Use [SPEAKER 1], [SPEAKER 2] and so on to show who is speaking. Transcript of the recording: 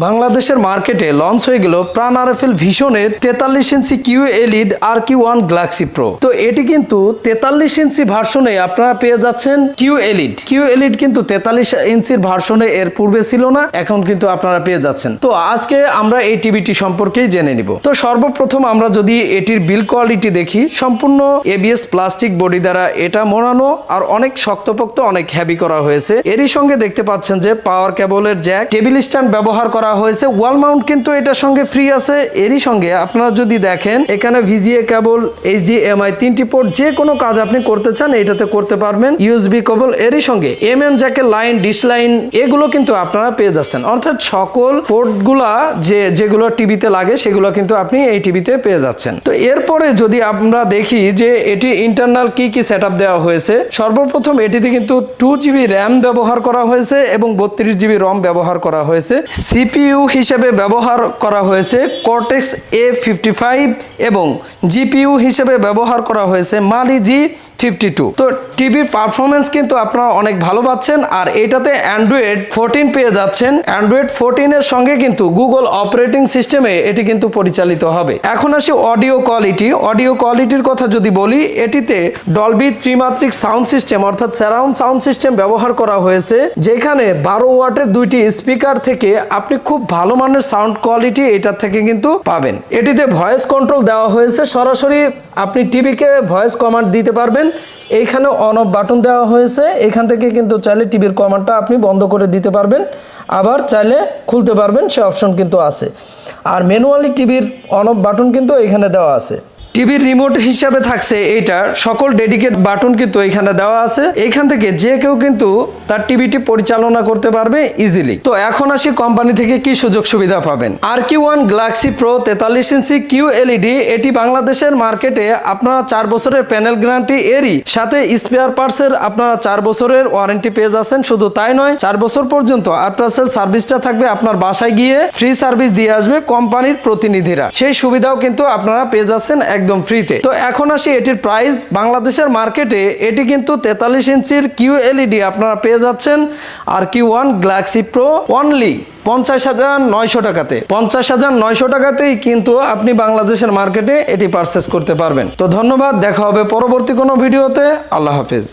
[SPEAKER 1] বাংলাদেশের মার্কেটে লঞ্চ হয়ে গেল প্রাণ আরএফএল ভিশনের তেতাল্লিশ ইঞ্চি কিউ এলিড আর কিউ ওয়ান গ্লাক্সি প্রো। তো এটি কিন্তু তেতাল্লিশ ইঞ্চি ভার্সনে আপনারা পেয়ে যাচ্ছেন কিউ এলিড কিউ এলিড কিন্তু তেতাল্লিশ ইঞ্চির ভার্সনে এর পূর্বে ছিল না, এখন কিন্তু আপনারা পেয়ে যাচ্ছেন। তো আজকে আমরা এই টিভিটি সম্পর্কেই জেনে নিব। তো সর্বপ্রথম আমরা যদি এটির বিল কোয়ালিটি দেখি, সম্পূর্ণ এবিএস প্লাস্টিক বডি দ্বারা এটা মোড়ানো আর অনেক শক্তপোক্ত, অনেক হেভি করা হয়েছে। এরই সঙ্গে দেখতে পাচ্ছেন যে পাওয়ার কেবলের জ্যাক টেবিল স্ট্যান্ড ব্যবহার করা হয়েছে। ওয়াল মাউন্ট কিন্তু এটার সঙ্গে ফ্রি আছে। এরই সঙ্গে আপনারা যদি দেখেন, এখানে ভিজিএ কেবল, এইচডিএমআই তিনটি পোর্ট যে কোনো কাজ আপনি করতে চান, এটাতে করতে পারবেন। ইউএসবি কেবল, এরই সঙ্গে এম এম জ্যাকের লাইন, ডিশ লাইন, এগুলো কিন্তু আপনারা পেয়ে যাচ্ছেন। অর্থাৎ সকল পোর্টগুলা যে, যেগুলো টিভিতে লাগে, সেগুলো কিন্তু আপনি এই টিভিতে পেয়ে যাচ্ছেন। তো এরপরে যদি আমরা দেখি যে, এটি ইন্টারনাল কি কি সেট দেওয়া হয়েছে, সর্বপ্রথম এটিতে কিন্তু টু জিবি র্যাম ব্যবহার করা হয়েছে এবং বত্রিশ জিবি রম ব্যবহার করা হয়েছে। সিপিইউ হিসেবে ব্যবহার করা হয়েছে কর্টেক্স এ ফিফটি ফাইভ এবং জিপিইউ হিসেবে ব্যবহার করা হয়েছে মালি জি ফিফটি টু। তো টিভির পারফরমেন্স কিন্তু আপনারা অনেক ভালো পাচ্ছেন, আর এটাতে অ্যান্ড্রয়েড ফোরটিন পেয়ে যাচ্ছেন। অ্যান্ড্রয়েড ফোরটিনের সঙ্গে কিন্তু গুগল অপারেটিং সিস্টেমে এটি কিন্তু পরিচালিত হবে। এখন আসি অডিও কোয়ালিটি অডিও কোয়ালিটির কথা যদি বলি, এটিতে ডলবি ত্রিমাত্রিক সাউন্ড সিস্টেম অর্থাৎ স্যারাউন্ড সাউন্ড সিস্টেম ব্যবহার করা হয়েছে, যেখানে বারো ওয়াটের দুইটি স্পিকার থেকে আপনি খুব ভালো মানের সাউন্ড কোয়ালিটি এটার থেকে কিন্তু পাবেন। এটিতে ভয়েস কন্ট্রোল দেওয়া হয়েছে। সরাসরি আপনি টিভিকে ভয়েস কমান্ড দিতে পারবেন। এইখানে অন অফ বাটন দেওয়া হয়েছে। এখান থেকে কিন্তু চাইলে টিভির কমান্ডটা আপনি বন্ধ করে দিতে পারবেন। আবার চাইলে খুলতে পারবেন, সে অপশন কিন্তু আছে। আর ম্যানুয়ালি টিভির অন অফ বাটন কিন্তু এখানে দেওয়া আছে। টিভির রিমোট হিসাবে থাকছে এইটা সকল ডেডিকেট বাটন কিন্তু এখানে দেওয়া আছে। এখান থেকে যে কেউ কিন্তু তার টিভিটি পরিচালনা করতে পারবে ইজিলি তো এখন আসি কোম্পানি থেকে কি সুযোগ সুবিধা পাবেন? আর কিউ ওয়ান গ্লাক্সি প্রো তেতাল্লিশ ইঞ্চি কিউ এলইডি এটি বাংলাদেশের মার্কেটে আপনারা চার বছরের প্যানেল গ্যারান্টি এরই। সাথে স্পেয়ার পার্টসের আপনারা চার বছরের ওয়ারেন্টি পেয়ে যাচ্ছেন। শুধু তাই নয়, চার বছর পর্যন্ত আফটার সেল সার্ভিসটা থাকবে আপনার বাসায় গিয়ে ফ্রি সার্ভিস দিয়ে আসবে কোম্পানির প্রতিনিধিরা। সেই সুবিধাও কিন্তু আপনারা পেয়ে যাচ্ছেন একদম ফ্রিতে তো এখন আসি এটির প্রাইস বাংলাদেশের মার্কেটে এটি কিন্তু তেতাল্লিশ ইঞ্চির কিউ এলইডি আপনারা পেয়ে যাচ্ছেন। আর Q one Galaxy pro only পঞ্চাশ হাজার নয়শো টাকাতে। পঞ্চাশ হাজার নয়শো টাকাতেই কিন্তু আপনি বাংলাদেশের মার্কেটে এটি পারচেস করতে পারবেন। তো ধন্যবাদ, দেখা হবে পরবর্তী কোনো ভিডিওতে আল্লাহ হাফিজ।